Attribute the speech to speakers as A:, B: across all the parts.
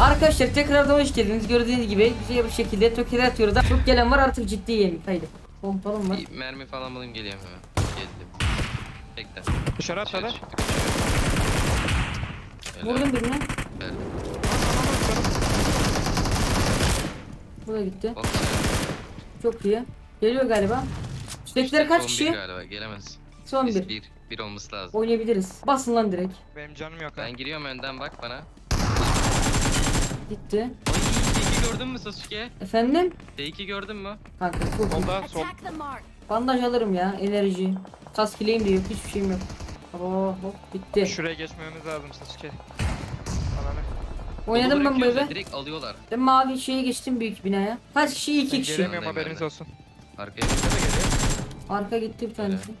A: Arkadaşlar tekrardan hoş geldiniz. Gördüğünüz gibi güzel bir şekilde Tokyo'da atıyoruz. Çok gelen var artık ciddi yemek. Haydi. Pompalım var.
B: Bir mermi falan bulayım geliyorum hemen. Geldim. Bekle.
C: Dışarı atladı.
B: Dışarı çıktı. Helal,
A: Vurdum birine.
B: helal.
A: Bu da gitti.
B: Hop,
A: Çok iyi. Geliyor galiba. Üsttekiler kaç
B: son bir
A: kişi?
B: galiba gelemez.
A: Son
B: Biz
A: bir.
B: bir. Bir olması lazım.
A: Oynayabiliriz. Basın lan direkt.
C: Benim canım yok ha.
B: Ben giriyorum önden bak bana.
A: Gitti.
B: Ay T2 gördün mü Sasuke?
A: Efendim?
B: T2 gördün mü?
A: Kanka iyi.
C: Solda sol.
D: Attack the mark.
A: Bandaj alırım ya. Enerji. Kask bileğim de yok. Hiçbir şeyim yok. Oh, hop bitti.
C: Şuraya geçmemiz lazım Sasuke. Ananı.
A: Oynadım ben bu eve.
B: Direkt alıyorlar.
A: Ben mavi şeye geçtim büyük binaya. Kaç kişi? iki
C: Ben
A: kişi.
C: gelemiyorum
B: Yanındayım
C: haberiniz
B: ben de.
C: olsun.
B: Arkaya
C: Ne de geliyor?
A: Arka gitti bir tanesi.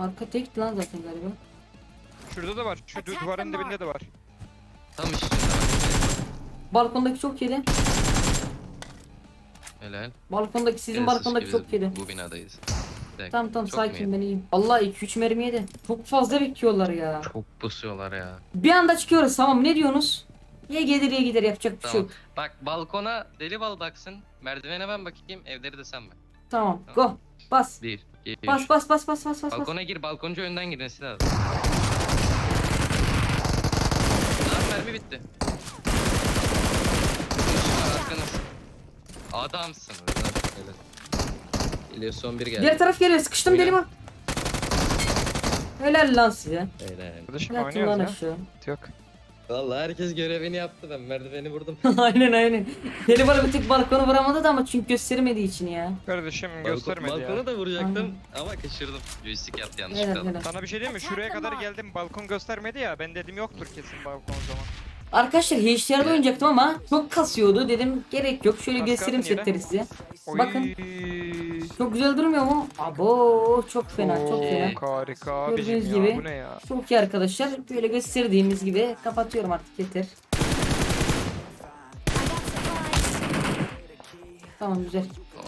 A: Arka tekti lan zaten galiba.
C: Şurada da var. Şu du- duvarın dibinde de var.
B: Tam bak.
A: Balkondaki çok yedi.
B: Helal.
A: Balkondaki sizin
B: Evet,
A: balkondaki çok yedi.
B: Bu binadayız. Bir dakika,
A: Tamam tamam
B: çok mu
A: sakin
B: yedi?
A: ben iyiyim. Allah 2-3 mermi yedi. Çok fazla bekliyorlar ya.
B: Çok pusuyorlar ya.
A: Bir anda çıkıyoruz tamam ne diyorsunuz? Ya gelir ya gider yapacak bir şey
B: Tamam.
A: yok.
B: Bak balkona deli bal baksın. Merdivene ben bakayım. Evleri de sen bak.
A: Tamam go. Bas.
B: Bir, iki,
A: Bas
B: üç.
A: bas bas bas bas bas. bas.
B: Balkona gir. Balkoncu önden girmesi lazım. Lan mermi bitti. Arkanız. Adamsınız lan. Helal. Geliyor son bir geldi.
A: Diğer taraf geliyor sıkıştım
B: Oyna.
A: deli bak. Helal lan size.
B: Helal.
C: Kardeşim
A: Yatın lan
C: oynuyoruz ya.
A: aşağı.
C: Yok.
B: Vallahi herkes görevini yaptı ben merdiveni vurdum.
A: aynen aynen. Deli bana bir tık balkonu vuramadı da ama çünkü göstermediği için ya.
C: Kardeşim
B: Balkon-
C: göstermedi ya.
B: Balkonu da vuracaktım ama kaçırdım. Joystick yaptı
A: Helal
B: yanlışlıkla.
A: helal.
C: Sana bir şey diyeyim mi? Şuraya kadar geldim balkon göstermedi ya. Ben dedim yoktur kesin balkon o zaman.
A: Arkadaşlar HDR'da oynayacaktım ama çok kasıyordu dedim gerek yok şöyle
C: Kas
A: göstereyim setleri size.
C: Oy.
A: Bakın. Çok güzel durmuyor mu? Abo çok fena çok
C: Oo,
A: fena.
C: Harika abicim
A: Gördüğünüz
C: ya.
A: gibi.
C: Bu ne ya?
A: Çok iyi arkadaşlar. Böyle gösterdiğimiz gibi kapatıyorum artık yeter. Tamam güzel.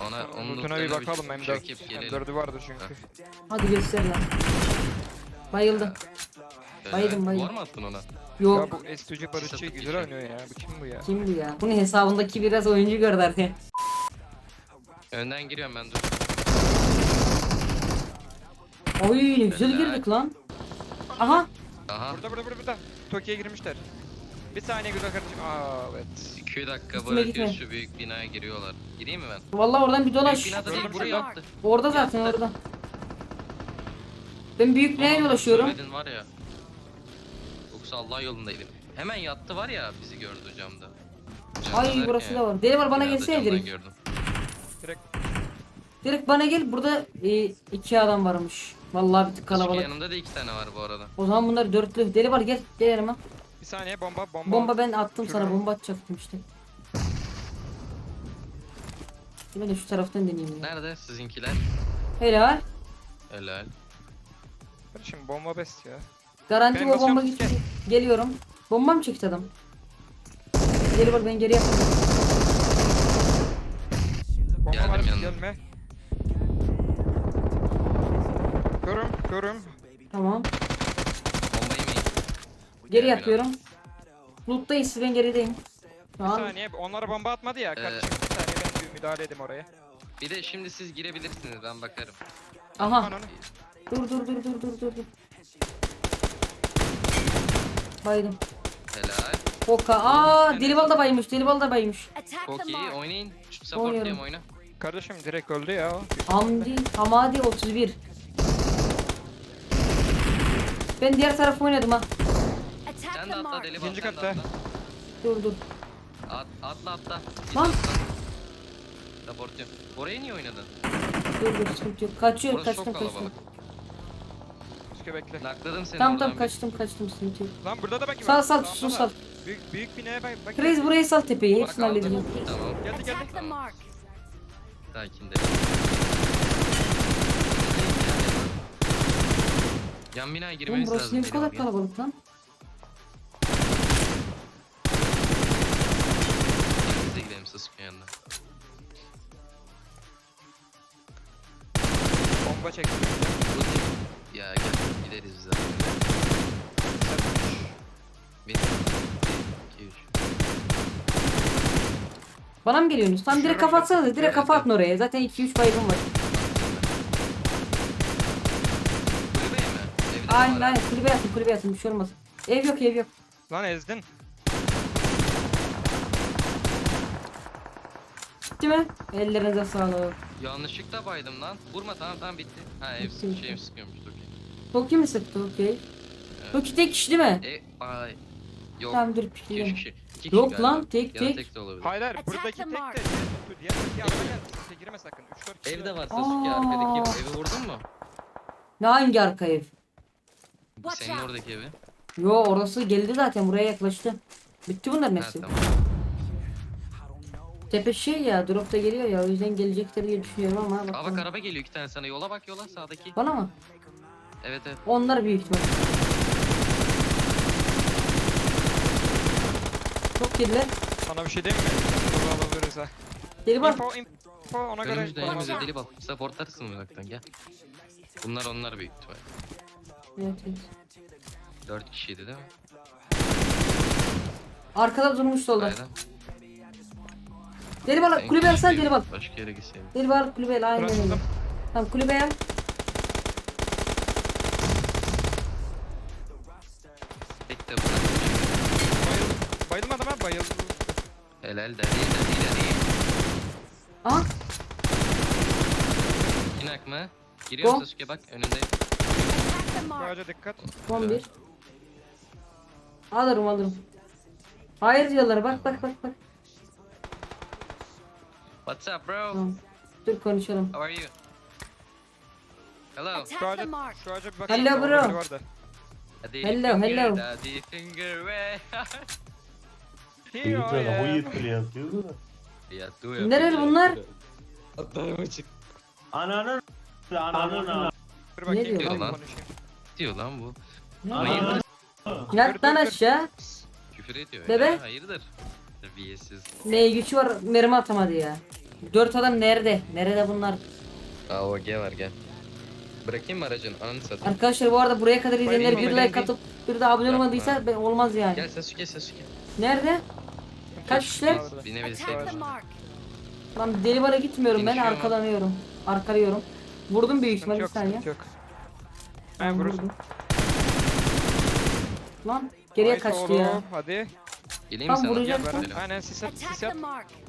B: Ona onun
C: Lootuna bir bakalım hem
B: gelelim.
C: M4'ü vardı çünkü.
A: Hadi göster lan. Bayıldı. Bayıldım, bayıldım.
B: Var mı attın ona?
A: Yok.
C: Ya bu Estucu Barışçı güzel oynuyor ya. Bu kim bu ya?
A: Kim bu ya? Bunun hesabındaki biraz oyuncu gördü artık.
B: Önden giriyorum ben dur.
A: Oy ne güzel
B: Helal.
A: girdik lan. Aha.
B: Aha.
C: Burada burada burada burada. Tokyo'ya girmişler. Bir saniye güzel kardeşim. Aa evet.
B: 2 dakika
A: gitme.
B: şu büyük binaya giriyorlar. Gireyim mi ben?
A: Vallahi oradan bir
B: Büyük
A: dolaş.
B: binada değil buraya attı.
A: Orada zaten orada. Ben büyük binaya
B: Aman
A: dolaşıyorum.
B: söyledin var ya. Yoksa Allah yolundaydım. Hemen yattı var ya bizi gördü camda.
A: Ay burası da var. Deli var bana
B: binada
A: gelsene
B: camdan. Gördüm.
C: Direkt
A: Direkt bana gel. Burada e, iki adam varmış. Vallahi bir tık
B: Kalabalık.
A: kalabalık.
B: yanımda da iki tane var bu arada.
A: O zaman bunlar dörtlü. Deli var gel. Gel yanıma.
C: bir saniye bomba bomba.
A: Bomba ben attım sana.
C: Şuraya.
A: Bomba atacaktım işte. Ben de şu taraftan deneyeyim ya.
B: Nerede sizinkiler?
A: Helal.
B: Helal.
C: Kardeşim bomba best ya.
A: Garanti
C: Ben
A: o bomba
C: basıyorum,
A: gitti.
C: gel.
A: Geliyorum. Bomba mı çekti adam? Geri var ben geri yaptım.
B: Geldim yanına.
C: gelme. Körüm körüm.
A: Tamam.
B: Bombayı mı?
A: Geri yapıyorum. Loot'tayız siz ben gerideyim.
C: Bir
A: Tamam.
C: saniye onlara bomba atmadı ya kardeşim. Bir saniye ben bir müdahale edeyim oraya.
B: Bir de şimdi siz girebilirsiniz ben bakarım.
A: Aha.
C: Ananı.
A: Dur dur dur dur dur dur. dur. Baydım.
B: Helal.
A: Boka. Aa Delibal da baymış. Delibal da baymış.
D: Attack
B: Çok
D: the
B: iyi
D: mark.
B: oynayın. Şu support
A: Oynuyorum.
B: diyeyim oyna.
C: Kardeşim direkt öldü ya.
A: Hamdi. Hamadi 31. Ben diğer tarafı oynadım ha.
B: Sen de atla deli bak
C: İkinci
B: sen de
C: katta.
B: atla.
A: Dur dur.
B: At, atla atla. Git
A: Lan.
B: atla. Support diyorum. Oraya niye oynadın?
A: Dur dur sıkıntı yok. Kaçıyor
B: Burası
A: kaçtım
B: çok
A: kaçtım.
B: kalabalık.
C: Üskü bekle.
B: Nakladım seni
A: Tamam
B: oradan
A: tamam kaçtım kaçtım sıkıntı yok.
C: Lan burada da bak.
A: Sal sal
C: Sağda
A: su
C: da.
A: sal.
C: Büyük, büyük binaya bak. bak
A: Crazy burayı sal tepeyi.
B: Bak
A: Hepsini
B: aldım.
A: halledeceğim.
B: Tamam.
C: Geldi geldi.
D: Attack the mark.
B: Sakin de. Yan binaya
A: Oğlum
B: girmemiz
A: burası
B: lazım.
A: niye bu kadar
B: benim abi ya.
A: kalabalık lan?
B: Biz de gidelim Sasuke yanına.
C: Bomba çekti.
B: Bu değil. Ya gel gideriz biz zaten. Bir, bir
A: Bana mı geliyorsunuz? Tam direkt kafa atsanıza. Direkt
B: Evet,
A: kafa atın oraya. Zaten 2-3 baygın var.
B: Kulübeye mi? Evde
A: Aynen
B: var
A: aynen. Kulübe yatın kulübe yatın. Bir şey olmaz. Ev yok ev yok.
C: Lan ezdin.
A: Değil mi? Ellerinize sağlık.
B: Yanlışlıkla baydım lan. Vurma tamam tamam bitti. Ha ev
A: Bitti.
B: şeyim sıkıyormuş okey.
A: Toki mi sıktı? Okey. Toki tek kişi değil mi?
B: E ay. Yok.
A: Tamam dur
B: 2 3
A: pikleyelim.
B: kişi. 2 kişi
A: Yok
B: galiba.
A: lan, tek
B: Ya da
A: tek.
B: tek de olabilir.
C: Hayır hayır
D: Attack
C: buradaki
D: the
C: tek de
D: mark.
C: diğer tuttu. Diğer tuttu araba geldi. Sese girme sakın. 3-4 kişi.
B: Evde var
A: Aa.
B: Sasuke arkadaki ev. Evi vurdun mu?
A: Ne hangi arka ev?
D: Watch
B: Senin
D: out.
B: oradaki evi.
A: Yo orası geldi zaten buraya yaklaştı. Bitti bunların
B: Ha
A: hepsi.
B: tamam.
A: Tepe şey ya dropta geliyor ya o yüzden gelecektir diye düşünüyorum ama
B: Aa bak
A: bakalım.
B: araba geliyor iki tane sana. Yola bak yola sağdaki.
A: Bana mı?
B: Evet evet.
A: Onlar büyük ihtimal. Girdiler.
C: Sana bir şey diyeyim mi? Bunu alabiliriz ha.
A: Geri bak.
C: Info info ona göre.
B: Önümüzde
C: Tamam.
B: deli bal. Supportarsın uzaktan gel. Bunlar onlar büyük ihtimal.
A: Evet, evet.
B: 4 kişiydi değil mi?
A: Arkada durmuş solda.
B: Aynen.
A: Deli bal kulübe alsan
B: küçüğü
A: deli bal.
B: Başka yere gitseydim.
A: Deli bal kulübe aynen öyle.
C: Bıraktım.
A: Tamam kulübe al.
B: Tek de bırak.
C: Bayıldım.
B: Helal deli deli deli.
A: Aha
B: İnak mı? Giriyor
A: Go.
B: Sasuke bak önündeyim.
D: Attack the mark.
C: dikkat.
A: son bir. Alırım alırım. Hayır diyorlar bak bak bak bak.
B: What's up bro?
A: Tamam. Dur konuşalım.
B: How are you? Hello.
C: Şu
D: Attack the mark.
C: şu ağaca bir.
A: Hello, bro.
C: biri vardı.
B: Daddy
A: Hello, hello.
B: Daddy finger way.
C: Am.
E: Hoyt bile yazıyordu da.
B: ya dur ya.
A: Nereli bunlar?
B: Atlarım çık.
E: Ananın ananın
C: Dur bakayım
A: diyor
B: lan?
C: konuşayım.
B: diyor lan bu. Hayırdır?
A: Yat lan aşağı.
B: Küfür ediyor
A: Bebe.
B: ya. Hayırdır? Terbiyesiz.
A: Ne gücü var mermi atamadı ya. Dört adam nerede? Nerede bunlar?
B: Aa o G var gel. Bırakayım mı aracın? Ananı satayım.
A: Arkadaşlar bu arada buraya kadar izleyenler bir like atıp bir de abone olmadıysa olmaz yani.
B: Gel Sasuke Sasuke.
A: Nerede? Kaç
D: the mark.
A: Lan deli bana gitmiyorum ben
B: Konuşuyor mu?
A: arkalanıyorum. Arkalıyorum. Vurdum büyük ihtimal bir
C: yok,
A: saniye.
C: sıkıntı yok. Ben vurursun.
A: vurdum. Lan geriye
C: Haydi
A: kaçtı
C: oğlum,
A: ya.
C: Hadi.
B: Geleyim
A: Tam
B: mi sana?
A: vuracak.
B: Gel bakalım.
C: Aynen sis at, sis at.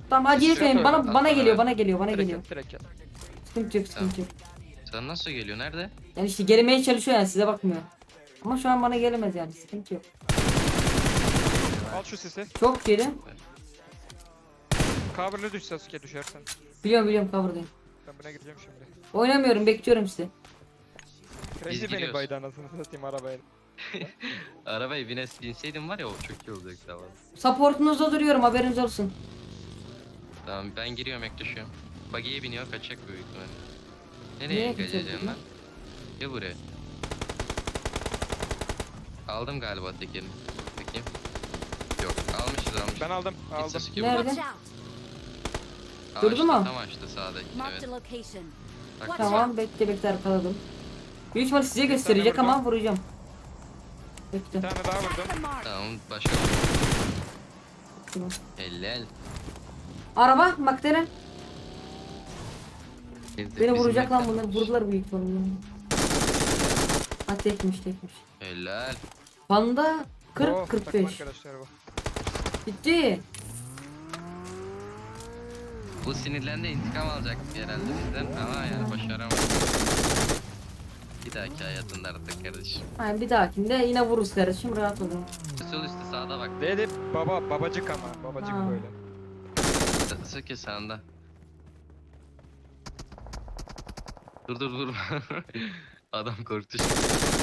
A: Tamam acele etmeyin. Bana bana geliyor, bana geliyor, bana
C: Direkt
A: geliyor.
C: yat, direkt.
A: Sıkıntı yok, sıkıntı yok.
B: Sen nasıl geliyor? Nerede?
A: Yani işte gelemeye çalışıyor yani size bakmıyor. Ama şu an bana gelemez yani sıkıntı yok.
C: Al şu sisi.
A: Çok geri.
C: Cover'lı düş Sasuke düşersen.
A: Biliyorum biliyorum cover'dayım.
C: Ben buna gideceğim şimdi.
A: Oynamıyorum bekliyorum sizi.
C: Crazy beni baydı anasını satayım arabaya.
B: Arabaya bines, binseydim var ya o çok iyi olacaktı ama.
A: Supportunuzda duruyorum haberiniz olsun.
B: Tamam ben giriyorum yaklaşıyorum. Buggy'ye biniyor kaçacak büyük ihtimalle.
A: Nereye
B: Nereye kaçacağım lan? Gel buraya. Aldım galiba tekerini. Bakayım. Yok almışız almışız.
C: Ben aldım,
B: Git
C: aldım.
B: Sasuke
A: Nerede?
B: buradan.
D: Watch out.
A: Durdu mu?
B: Tam açtı sağdaki.
D: Marked
B: Evet.
D: a location.
B: Bak,
A: Tamam bekle bekle arkaladım. Büyük ihtimal size gösterecek ama vuracağım.
C: Bir
A: Bekle.
C: tane daha vurdum.
D: the mark.
B: Tamam başka.
A: Tamam.
B: Helal.
A: Araba McLaren.
B: Biz de-
A: Beni vuracak lan bunlar. Vurdular büyük ihtimalle. Ha tekmiş tekmiş.
B: Helal.
A: Panda
C: Oo, takım
A: 40-45.
C: arkadaşlar bu.
A: Bitti.
B: Bu sinirlendi intikam alacak herhalde bizden ama yani başaramadı. Bir dahaki hayatında artık kardeşim.
A: Ha, bir dahakinde yine vururuz kardeşim rahat olun.
B: Sol üstte sağda bak.
C: Dedi baba, babacık ama. Babacık
A: Ha.
C: böyle.
B: Söke sağında. Dur dur dur. Adam korktu şimdi.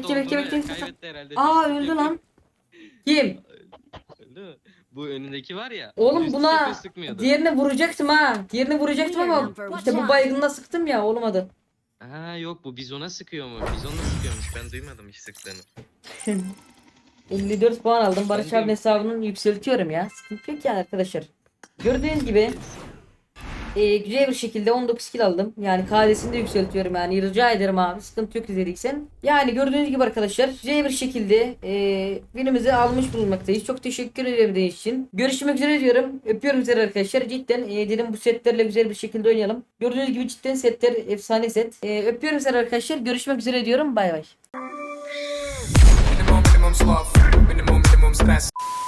B: Adam
A: Bekle, bekle, bekle.
B: Kaybetti herhalde.
A: Aa öldü lan. Kim?
B: Öldü. Bu önündeki var ya.
A: Oğlum buna
B: tepe sıkmıyordu.
A: diğerini vuracaktım ha. Diğerini vuracaktım ama işte bu baygınla sıktım ya olmadı.
B: Ha yok bu bizona sıkıyor mu? Bizonla sıkıyormuş. Ben duymadım hiç sıktığını.
A: 54 puan aldım. Barış
B: Ben de-
A: abinin hesabını yükseltiyorum ya. Sıkıntı yok yani arkadaşlar. Gördüğünüz gibi e, güzel bir şekilde 19 kill aldım. Yani KD'sini de yükseltiyorum yani rica ederim abi sıkıntı yok izlediysen. Yani gördüğünüz gibi arkadaşlar güzel bir şekilde e, winimizi almış bulunmaktayız. Çok teşekkür ederim değiş için. Görüşmek üzere diyorum. Öpüyorum sizleri arkadaşlar. Cidden e, dedim bu setlerle güzel bir şekilde oynayalım. Gördüğünüz gibi cidden setler efsane set. E, öpüyorum sizleri arkadaşlar. Görüşmek üzere diyorum. Bay bay.